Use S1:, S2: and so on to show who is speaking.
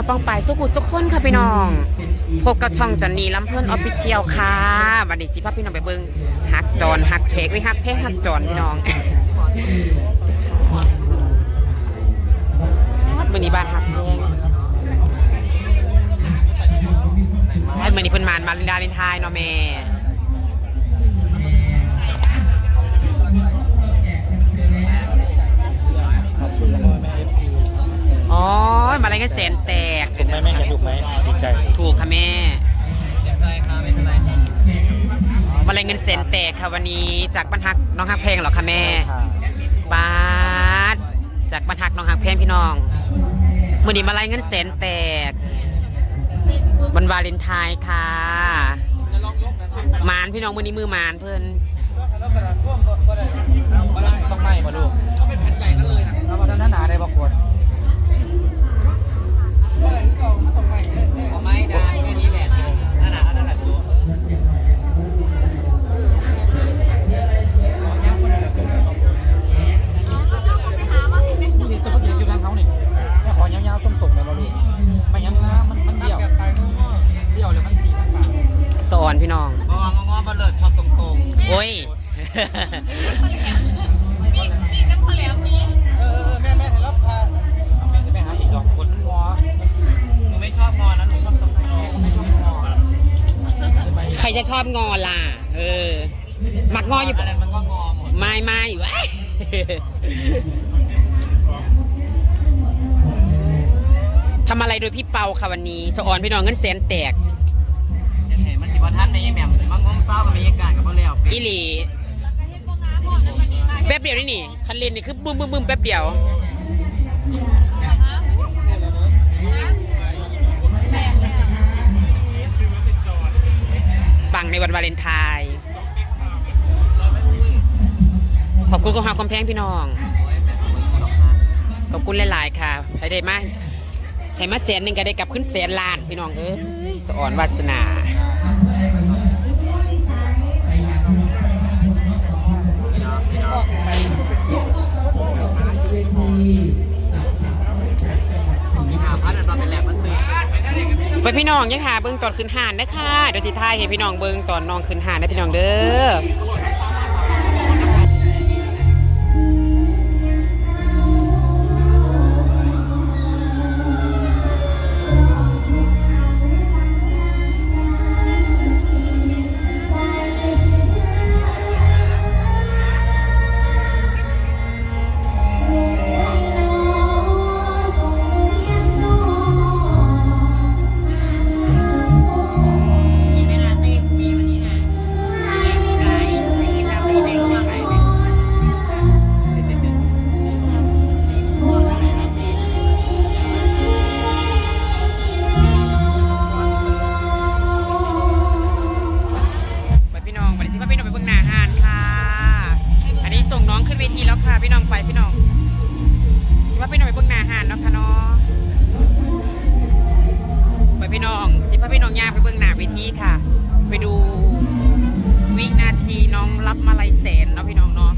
S1: องป้องไปายสุกุสุขคนค่ะพี่น้องพบกับช่องจอนนี่ลำเพิ่นออฟฟิเชียลค่ะวันนี้สิพาพี่น้องไปเบิ่งฮักจอนฮักเพกเอ้ยฮักเพกฮักจอนพี่น้องมื้อนี้บ้านฮักเพงไอ้มื้อนี้เพิ่นมานมาลินดาลินไทายเนาะแม่
S2: ขอบคุณพ่อ แม่เอฟซี
S1: อ๋อมาอะไรกันแสนแตก
S2: ถูกไหมแม่เห็นถูกไหมดีใจ
S1: ถูกค่ะแม่มาอะไรเงินแสนแตกค่ะวันนี้จากบรรทักน้องฮักเพลงเหรอคะแม่
S2: ค่ะ
S1: ปาดจากบรรทักน้องฮักเพลงพี่น้องมือนี้มาไล่เงินแสนแตกวันวาเลนไทน์ค่ะมานพี่น้องมือนี้มือมานเพื่อน
S2: ต้องไหม้มาลูกเขาเป็นแผ่นใหญ่นั่นเลยนะเราทำหน้าหนาได้บางคน ไม่ได้แค่นี้แหละนั่นแหละนั่นแหละจุ๊นี่ตัวเขาอยู่ที่ทางเขานี่แค่ขอยาวๆตรงๆเลยมาลูกไม่งั้นนะมันมันเดี่ยวเดี่ยวเลยมันทีต่าง
S1: สอนพี่น้อง
S2: ๆงองงอบัลเลิศชอบตรง
S1: โอ้ย
S2: ใช่ไหม
S1: ใครจะชอบงอล่ะ เออ มักงออยู่
S2: อะไรมันก็งอหมด
S1: ไม่ไม่วะทำอะไรโดยพี่เปาค่ะวันนี้สะออนพี่น้องเงินแสนแตก
S2: เห็นมันสิบ่ท่านในยี่แหม่มสิมางงเศร้ากับมีอาการกับบ่แล้ว
S1: อีหลีแป๊บเดียวนี่นี่คันเลนนี่คือบึ้มบึ้มบึ้มแป๊บเดียว งในวันวาเลนไทน์ขอบคุณกับความแพงพี่น้อง ขอบคุณหลาย ๆ ค่ะไปได้มากใช้มาแสนหนึ่งก็ได้กลับขึ้นแสนล้านพี่น้องเอ้ยสะอ่อนวาสนา
S2: ห
S1: ไปพี่น้องยังหาเบิ้งตอนขึ้นหานนะค่ะเดี๋ยวทิทายให้พี่น้องเบิ้งตอนน้องขึ้นหานนะพี่น้องเด้อ ขึ้นเวทีแล้วค่ะพี่น้องไปพี่น้องที่าพี่น้องไปเบิ้งหน้าหานแล้วค่ะเนาะไปพี่น้องที่พาพี่น้องย่างไปเบิ้งหน้าเวทีค่ะ ไปดูวินาทีน้องรับมาลัยแสนเนาะพี่น้องเนาะ